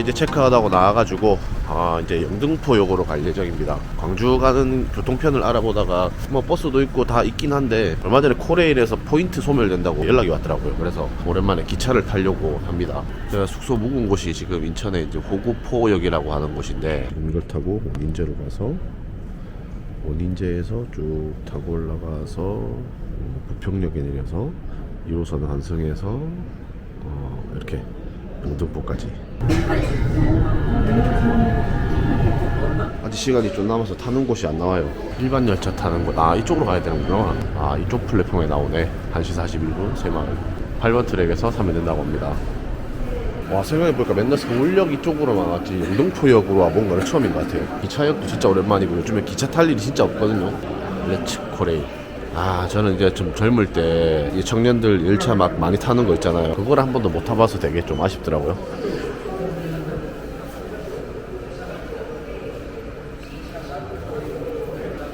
아 이제 체크하다고 나와가지고 아 이제 영등포역으로 갈 예정입니다. 광주 가는 교통편을 알아보다가 뭐 버스도 있고 다 있긴 한데 얼마 전에 코레일에서 포인트 소멸된다고 연락이 왔더라고요. 그래서 오랜만에 기차를 타려고 합니다. 제가 숙소 묵은 곳이 지금 인천에 이제 호구포역이라고 하는 곳인데 이걸 타고 원인제로 가서 원인제에서 쭉 타고 올라가서 부평역에 내려서 2호선 환승해서 어, 이렇게 영등포까지. 아직 시간이 좀 남아서 타는 곳이 안 나와요. 일반 열차 타는 곳 아 이쪽으로 가야 되는구나. 아 이쪽 플랫폼에 나오네. 1시 41분 새마을. 8번 트랙에서 타면 된다고 합니다. 와 생각해보니까 맨날 서울역 이쪽으로만 왔지. 영등포역으로 와본 거는 처음인 것 같아요. 기차역도 진짜 오랜만이고 요즘에 기차 탈 일이 진짜 없거든요. 레츠 코레일 아 저는 이제 좀 젊을 때 이 청년들 열차 막 많이 타는 거 있잖아요. 그걸 한 번도 못 타봐서 되게 좀 아쉽더라고요.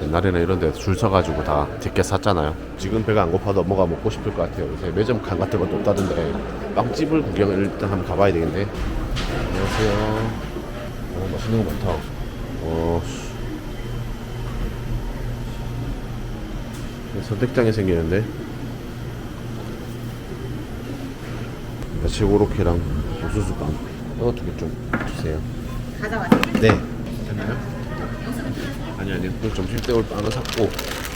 옛날에는 이런 데 줄 서가지고 다 티켓 샀잖아요. 지금 배가 안 고파도 뭐가 먹고 싶을 것 같아요. 요새 매점 칸 같은 것도 없다던데 빵집을 구경을 일단 한번 가봐야 되겠네. 안녕하세요. 어, 맛있는 거 많다. 어, 선택장이 생기는데. 야채고로케랑 옥수수빵 이거 두개좀 주세요. 가져가세요. 네 됐나요? 아니 아니 그 점심 때올 빵을 샀고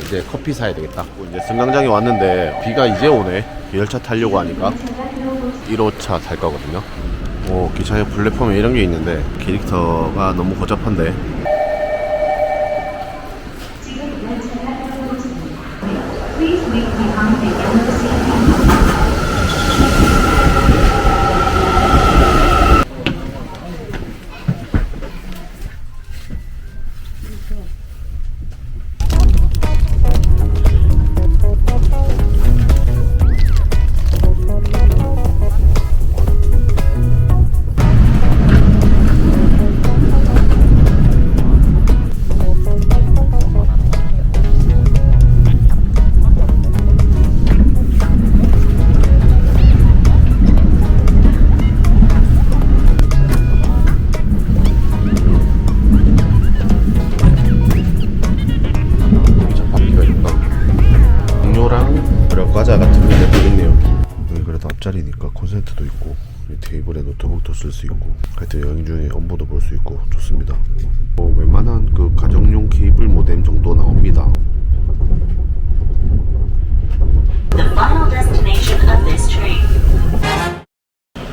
이제 커피 사야 되겠다. 이제 승강장에 왔는데 비가 이제 오네. 열차 타려고 하니까 1호차 탈 거거든요. 오 기차의 플랫폼에 이런 게 있는데 캐릭터가 너무 고잡한데 자리니까 콘센트도 있고 이 테이블에 노트북도 쓸 수 있고 하여튼 여행 중에 업무도 볼 수 있고 좋습니다. 뭐 웬만한 그 가정용 케이블 모뎀 정도 나옵니다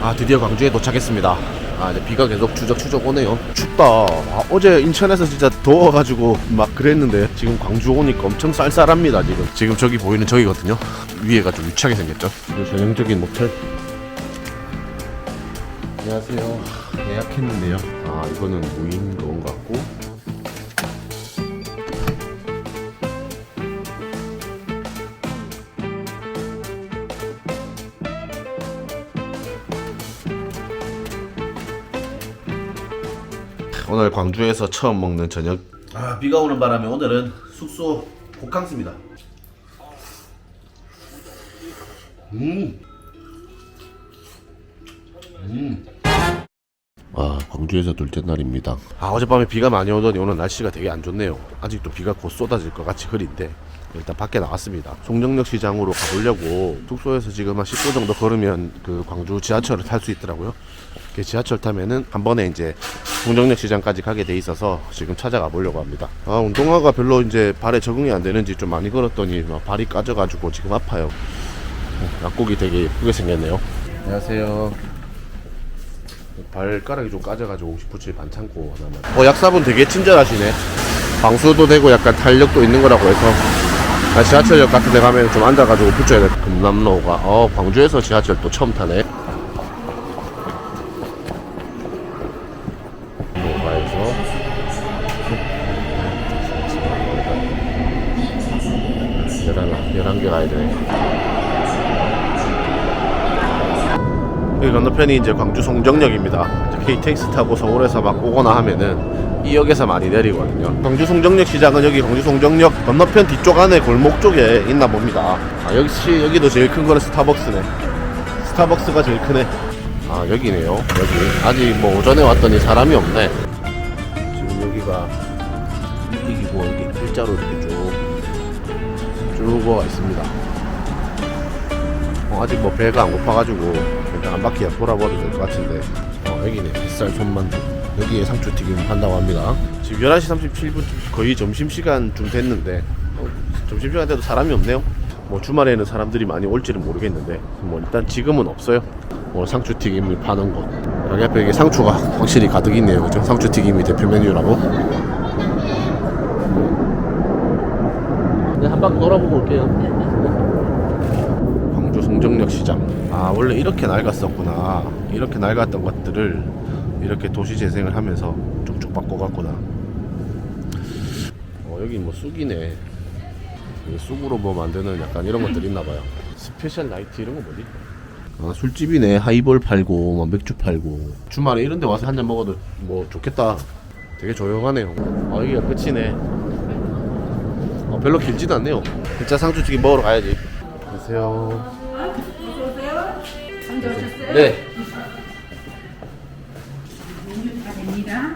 아 드디어 광주에 도착했습니다. 아 이제 비가 계속 추적추적 오네요. 춥다. 아, 어제 인천에서 진짜 더워가지고 막 그랬는데 지금 광주 오니까 엄청 쌀쌀합니다 지금. 지금 저기 보이는 저기거든요. 위에가 좀 유치하게 생겼죠? 그리고 전형적인 모텔. 안녕하세요. 예약했는데요. 아 이거는 무인 그건 것 같고 오늘 광주에서 처음 먹는 저녁. 아 비가 오는 바람에 오늘은 숙소 호캉스입니다. 음. 음. 와 광주에서 둘째 날입니다. 아 어젯밤에 비가 많이 오더니 오늘 날씨가 되게 안 좋네요. 아직도 비가 곧 쏟아질 것 같이 흐린데 일단 밖에 나왔습니다. 송정역 시장으로 가보려고 숙소에서 지금 한 10분 정도 걸으면 그 광주 지하철을 탈 수 있더라고요. 그 지하철 타면은 한 번에 이제 송정역 시장까지 가게 돼 있어서 지금 찾아가 보려고 합니다. 아 운동화가 별로 이제 발에 적응이 안 되는지 좀 많이 걸었더니 막 발이 까져가지고 지금 아파요. 어, 약국이 되게 예쁘게 생겼네요. 안녕하세요. 발가락이 좀 까져가지고 혹시 부칠 반창고 하나만. 어 약사분 되게 친절하시네. 방수도 되고 약간 탄력도 있는 거라고 해서 나 지하철역 같은 데 가면 좀 앉아가지고 붙여야 돼 금남로가. 어 광주에서 지하철 또 처음 타네. 노가에서. 11, 11개 가야 되네 여기 건너편이 이제 광주 송정역입니다. KTX 타고 서울에서 막 오거나 하면은 이 역에서 많이 내리거든요. 광주 송정역 시장은 여기 광주 송정역 건너편 뒤쪽 안에 골목 쪽에 있나 봅니다. 아, 역시 여기도 제일 큰 거는 스타벅스네. 스타벅스가 제일 크네. 아 여기네요 여기 아직 뭐 오전에 왔더니 사람이 없네 지금 여기가 이기고 이렇게 일자로 이렇게 쭉쭉 와 있습니다 어, 아직 뭐 배가 안 고파가지고 일단 한 바퀴 돌아버려도 될것 같은데 어, 여기네 뱃살 손만두 여기에 상추튀김 한다고 합니다. 지금 11시 37분 거의 점심시간쯤 됐는데 어, 점심시간 때도 사람이 없네요. 뭐 주말에는 사람들이 많이 올지는 모르겠는데 뭐 일단 지금은 없어요. 오늘 상추튀김을 파는 곳. 여기 앞에 이게 상추가 확실히 가득 있네요. 그죠? 상추튀김이 대표 메뉴라고. 네, 한 바퀴 돌아보고 올게요. 광주 송정역 시장. 아 원래 이렇게 낡았었구나. 이렇게 낡았던 것들을 이렇게 도시 재생을 하면서 쭉쭉 바꿔갔구나. 어 여기 뭐 쑥이네. 이 쑥으로 뭐 만드는 약간 이런 것들 있나봐요. 스페셜 나이트 이런 거 뭐지? 아 술집이네. 하이볼 팔고 뭐 맥주 팔고. 주말에 이런 데 와서 한 잔 먹어도 뭐 좋겠다. 되게 조용하네요. 아 여기가 끝이네. 어, 별로 길지도 않네요. 진짜 상추튀김 먹으러 가야지. 안녕하세요. 먼저 오셨어요? 네. 다 됩니다.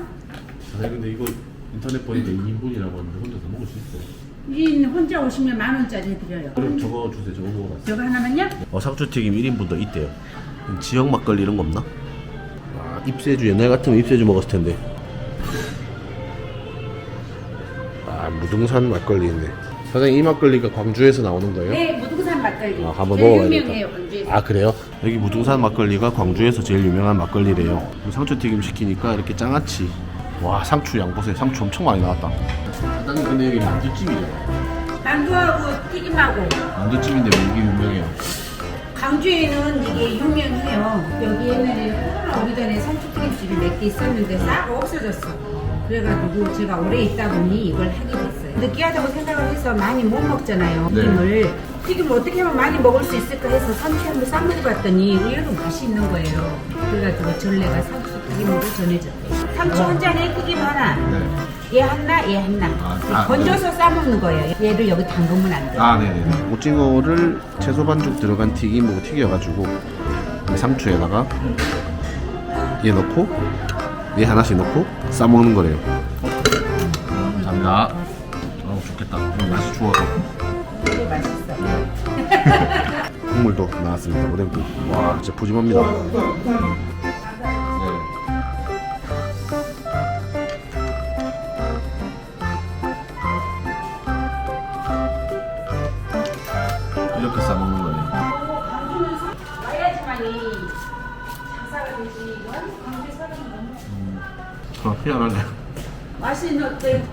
아 근데 이거 인터넷 보니까 2인분이라고 하는데 혼자서 먹을 수 있어요. 이 혼자 오시면 만 원짜리 드려요. 그럼 저거 주세요. 저거 먹으러 왔어요. 저거 하나만요? 어, 상추튀김 1인분도 있대요. 지역 막걸리 이런 거 없나? 아, 입세주 옛날 같으면 입세주 먹었을 텐데. 아, 무등산 막걸리 있네. 사장님 이 막걸리가 광주에서 나오는 거예요? 네, 무등산 막걸리. 아, 한번 제일 먹어봐야겠다. 유명해요, 광주에서. 아 그래요? 여기 무등산 막걸리가 광주에서 제일 유명한 막걸리래요. 상추 튀김 시키니까 이렇게 장아찌. 와 상추 양 보세요. 상추 엄청 많이 나왔다. 사장님 근데 여기 만두집이잖아요. 만두하고 튀김하고 만두집인데 왜 이게 유명해요? 광주에는 이게 유명해요. 여기 옛날에 코로나 오기 전에 상추튀김집이 몇 개 있었는데 싹 없어졌어. 그래가지고 제가 오래 있다 보니 이걸 하게 됐어요. 느끼하다고 생각을 해서 많이 못 먹잖아요. 네. 튀김을. 튀김을 어떻게 하면 많이 먹을 수 있을까 해서 상추 한번 싸먹어 봤더니 의외로 맛이 있는 거예요. 그래가지고 전래가 상추 튀김으로 전해졌대요. 상추 한 잔에 튀김 하나. 네. 얘 하나, 얘 하나. 아, 아, 건져서 싸먹는 거예요. 얘를 여기 담그면 안 돼. 아 네네네. 오징어를 채소 반죽 들어간 튀김으로 튀겨가지고 이 상추에다가 얘 넣고 얘 하나씩 넣고 싸 먹는 거래요. 감사합니다. 어. 맛이 추워서. 되게 맛있어. 국물도 나왔습니다. 오뎅국. 와, 진짜 푸짐합니다. 이렇게 싸 먹는 거예요. 와야지만이 장사가 되지. 광주 사람은 너무 아, 희한하네. 맛있는 어때?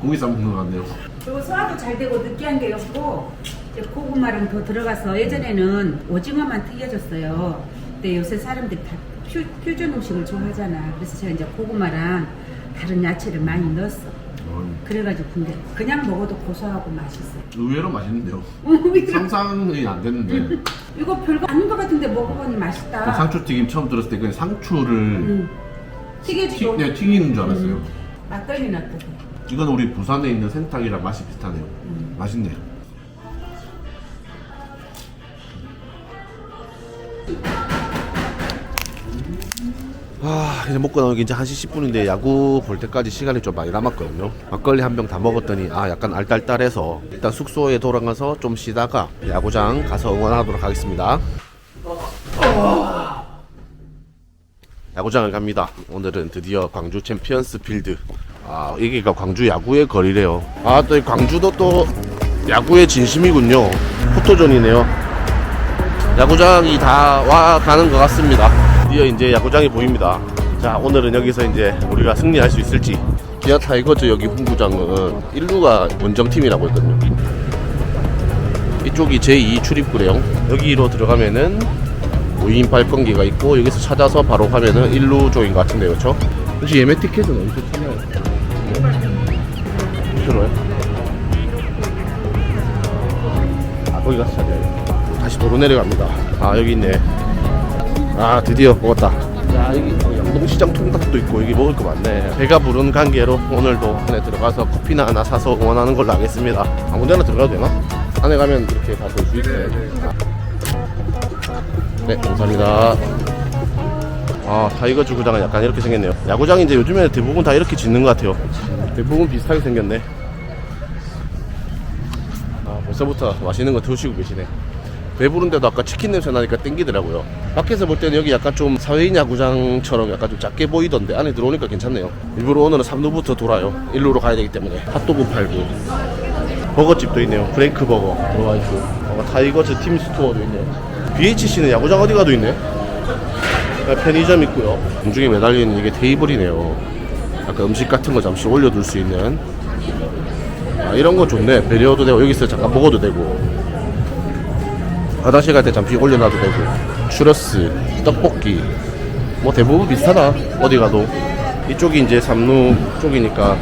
고기 싸 먹는 거 같네요. 그리고 소화도 잘 되고 느끼한 게 없고 이제 고구마랑 더 들어가서 예전에는 오징어만 튀겨졌어요. 근데 요새 사람들이 다 퓨, 퓨전 음식을 좋아하잖아. 그래서 제가 이제 고구마랑 다른 야채를 많이 넣었어. 어, 그래가지고 근데 그냥 먹어도 고소하고 맛있어. 의외로 맛있는데요. 요 상상이 안 됐는데. 이거 별거 아닌 것 같은데 먹어보니 맛있다. 상추튀김 처음 들었을 때 그냥 상추를 음. 튀, 튀겨지고 네, 튀기는 줄 알았어요. 음. 막걸리는 어떠세요? 이건 우리 부산에 있는 생탕이랑 맛이 비슷하네요. 맛있네요. 아 이제 먹고 나오기 이제 1시 10분인데 야구 볼 때까지 시간이 좀 많이 남았거든요. 막걸리 한 병 다 먹었더니 아 약간 알딸딸해서 일단 숙소에 돌아가서 좀 쉬다가 야구장 가서 응원하도록 하겠습니다. 야구장을 갑니다. 오늘은 드디어 광주 챔피언스 필드 아 여기가 광주 야구의 거리래요 아 또 광주도 또 야구의 진심이군요 포토존이네요 야구장이 다 와 가는 것 같습니다. 드디어 이제 야구장이 보입니다. 자, 오늘은 여기서 이제 우리가 승리할 수 있을지. 기아 타이거즈 여기 홍구장은 1루가 원정팀이라고 했거든요. 이쪽이 제2 출입구래요. 여기로 들어가면은 5인 발권기가 있고 여기서 찾아서 바로 가면은 1루 쪽인 것 같은데 그렇죠? 혹시 예매 티켓은 어디서 찾나요? 들어요? 아 거기 가서 찾아요. 다시 도로 내려갑니다. 아 여기 있네. 아 드디어 먹었다. 자 여기 영동시장 통닭도 있고 여기 먹을 거 많네. 배가 부른 관계로 오늘도 안에 들어가서 커피나 하나 사서 응원하는 걸로 하겠습니다. 아무데나 들어가도 되나? 안에 가면 이렇게 다 볼 수 있네. 네 감사합니다. 아 타이거 주구장은 약간 이렇게 생겼네요. 야구장이 이제 요즘에 대부분 다 이렇게 짓는 것 같아요. 대부분 비슷하게 생겼네. 아 벌써부터 맛있는 거 드시고 계시네. 배부른데도 아까 치킨 냄새 나니까 땡기더라고요. 밖에서 볼 때는 여기 약간 좀 사회인 야구장처럼 약간 좀 작게 보이던데 안에 들어오니까 괜찮네요. 일부러 오늘은 3루부터 돌아요. 1루로 가야 되기 때문에. 핫도그 팔고. 버거집도 있네요. 프랭크 버거. 들어와 있고 어, 타이거즈 팀 스토어도 있네요 BHC는 야구장 어디 가도 있네 네, 편의점 있고요. 공중에 매달려 있는 이게 테이블이네요. 약간 음식 같은 거 잠시 올려둘 수 있는. 아, 이런 거 좋네. 배려도 되고 여기서 잠깐 먹어도 되고. 화장실 갈 때 잠시 올려놔도 되고. 추러스, 떡볶이. 뭐 대부분 비슷하다. 어디 가도. 이쪽이 이제 삼루 쪽이니까.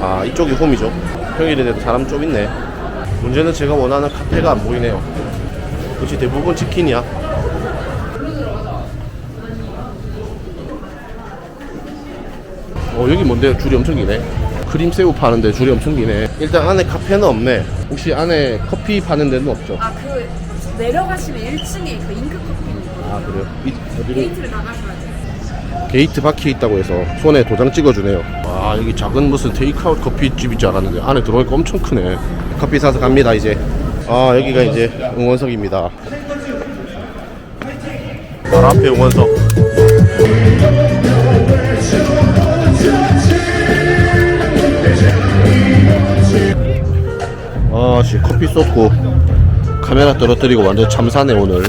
아 이쪽이 홈이죠. 평일인데도 사람 좀 있네. 문제는 제가 원하는 카페가 안 보이네요. 역시 대부분 치킨이야. 어 여기 뭔데 줄이 엄청 기네 크림새우 파는데 줄이 엄청 기네 일단 안에 카페는 없네 혹시 안에 커피 파는 데는 없죠? 아그 내려가시면 1층에 그 잉크 커피입니다. 아 그래요? 이, 어디로? 게이트를 나가셔야 돼요. 게이트 박혀 있다고 해서 손에 도장 찍어주네요 아 여기 작은 무슨 테이크아웃 커피집인 줄 알았는데 안에 들어오니까 엄청 크네 커피 사서 갑니다 이제 아 여기가 이제 응원석입니다 바로 앞에 응원석 아씨 커피 쏟고 카메라 떨어뜨리고 완전 참사네 오늘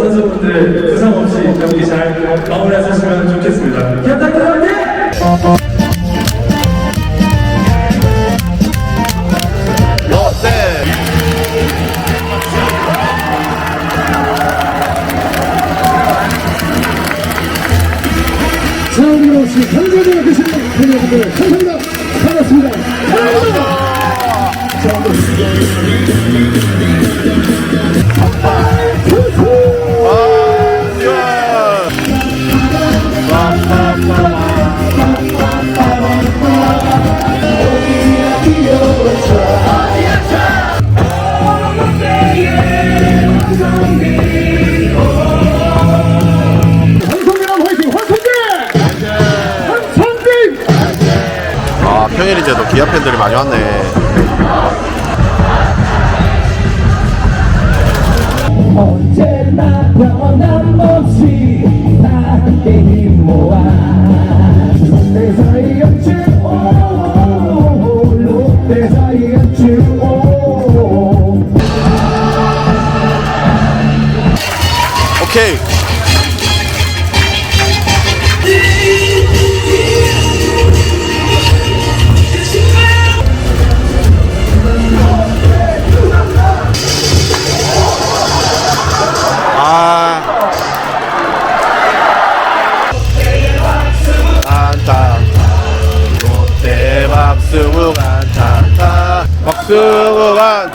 선수분들 부상 없이 경기 잘 마무리하셨으면 좋겠습니다. 기합니다 아 평일인데도 기아 팬들이 많이 왔네. 언제나 변함없이 나 함께 힘 모아. 롯데 자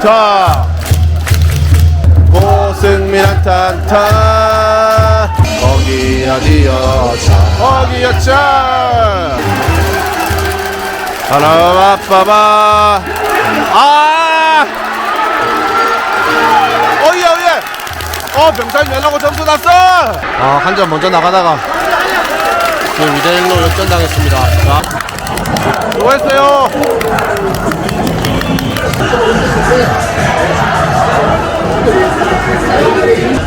안타. 고승민 안타 안타. 거기야 디어차. 거기였자. 하나 빠바. 아. 어이야 어이야. 어 병살 면하고 점수 났어. 아 한 점 먼저 나가다가 지금 2대1로 역전당했습니다. 자, 수고했어요.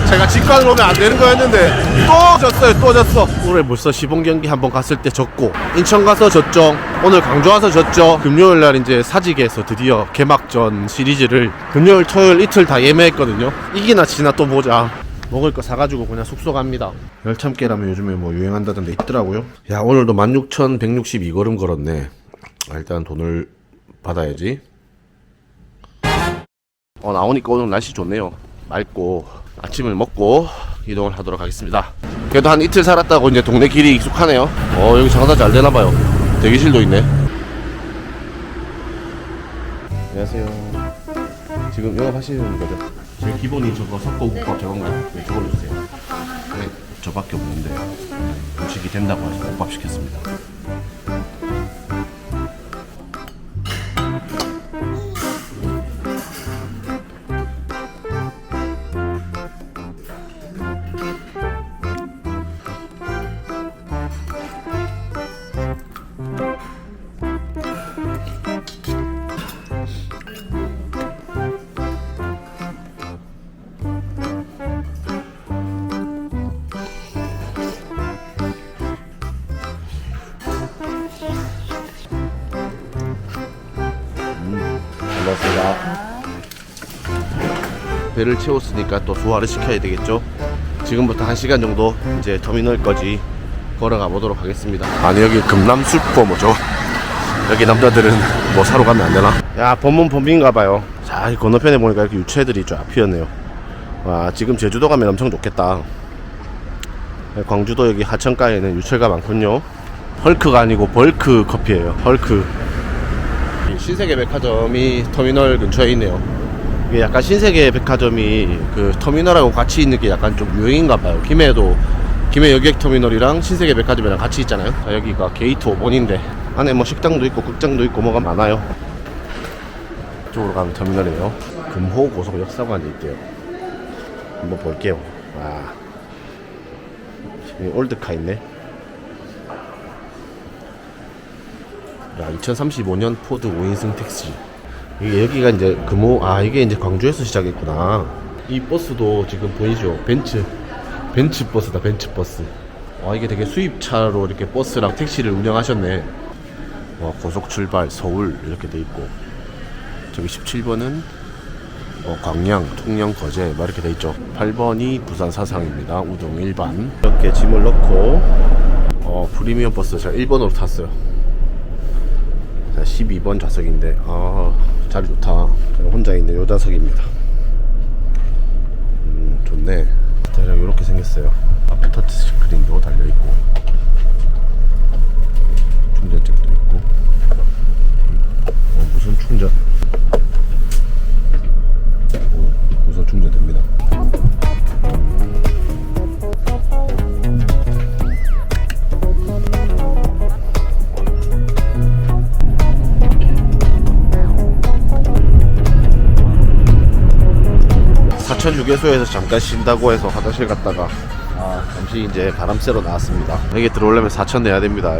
제가 직관을 오면 안 되는 거였는데 또 졌어요 또 졌어. 올해 벌써 시범 경기 한 번 갔을 때 졌고 인천 가서 졌죠. 오늘 강조 와서 졌죠. 금요일 날 이제 사직에서 드디어 개막전 시리즈를 금요일 토요일 이틀 다 예매했거든요. 이기나 지나 또 보자. 먹을 거 사가지고 그냥 숙소 갑니다. 열참깨라면 요즘에 뭐 유행한다던데 있더라고요. 야 오늘도 16,162걸음 걸었네. 아, 일단 돈을 받아야지 어 나오니까 오늘 날씨 좋네요. 맑고 아침을 먹고 이동을 하도록 하겠습니다. 그래도 한 이틀 살았다고 이제 동네 길이 익숙하네요. 어 여기 장사 잘 되나봐요. 대기실도 있네. 안녕하세요. 지금 영업하시는 거죠? 제 기본이 저거 석고국밥 저건가요? 네 저걸로 주세요. 네 저밖에 없는데. 음식이 된다고 해서 국밥 시켰습니다 배를 채웠으니까 또 소화를 시켜야 되겠죠. 지금부터 1시간 정도 이제 터미널까지 걸어가 보도록 하겠습니다. 아니 여기 금남 슈퍼 뭐죠? 여기 남자들은 뭐 사러 가면 안 되나? 야 범문 범인가 봐요. 자, 이 건너편에 보니까 이렇게 유채들이 쫙 피었네요. 와, 지금 제주도 가면 엄청 좋겠다. 광주도 여기 하천가에는 유채가 많군요. 헐크가 아니고 벌크 커피예요. 헐크. 이 신세계 백화점이 터미널 근처에 있네요. 이게 약간 신세계 백화점이 그 터미널하고 같이 있는 게 약간 좀 유행인가 봐요. 김해도 김해 여객 터미널이랑 신세계 백화점이랑 같이 있잖아요. 자, 여기가 게이트 5번인데 안에 뭐 식당도 있고 극장도 있고 뭐가 많아요. 이쪽으로 가면 터미널이에요. 금호 고속 역사관이 있대요. 한번 볼게요. 와. 여기 올드카 있네. 야, 2035년 포드 5인승 택시. 여기가 이제 금호, 아, 이게 이제 광주에서 시작했구나. 이 버스도 지금 보이죠? 벤츠. 벤츠 버스다, 벤츠 버스. 와, 이게 되게 수입차로 이렇게 버스랑 택시를 운영하셨네. 와, 고속 출발, 서울, 이렇게 돼 있고. 저기 17번은 어, 광양, 통영, 거제 막 이렇게 돼 있죠. 8번이 부산 사상입니다. 우동 일반. 이렇게 짐을 넣고 어, 프리미엄 버스 제가 1번으로 탔어요. 자, 12번 좌석인데 아 자리 좋다. 혼자 있는 요 좌석입니다. 음 좋네. 대략 이렇게 생겼어요. 앞에 터치 스크린도 달려 있고 충전잭도 있고 어, 무선 충전. 휴게소에서 잠깐 쉰다고 해서 화장실 갔다가 아, 잠시 이제 바람 쐬러 나왔습니다. 여기 들어오려면 4천 내야 됩니다.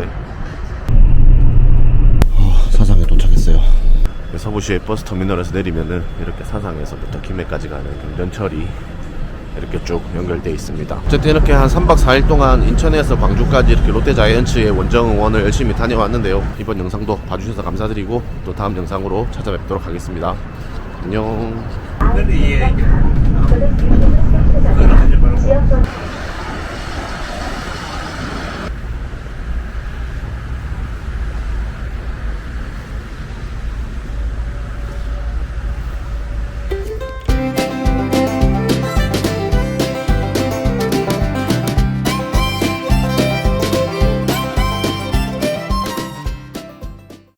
어, 사상에 도착했어요. 서부시의 버스 터미널에서 내리면은 이렇게 사상에서부터 김해까지 가는 경전철이 이렇게 쭉 연결되어 있습니다. 어쨌든 이렇게 한 3박 4일 동안 인천에서 광주까지 이렇게 롯데 자이언츠의 원정 응원을 열심히 다녀왔는데요. 이번 영상도 봐주셔서 감사드리고 또 다음 영상으로 찾아뵙도록 하겠습니다. 안녕. 지역권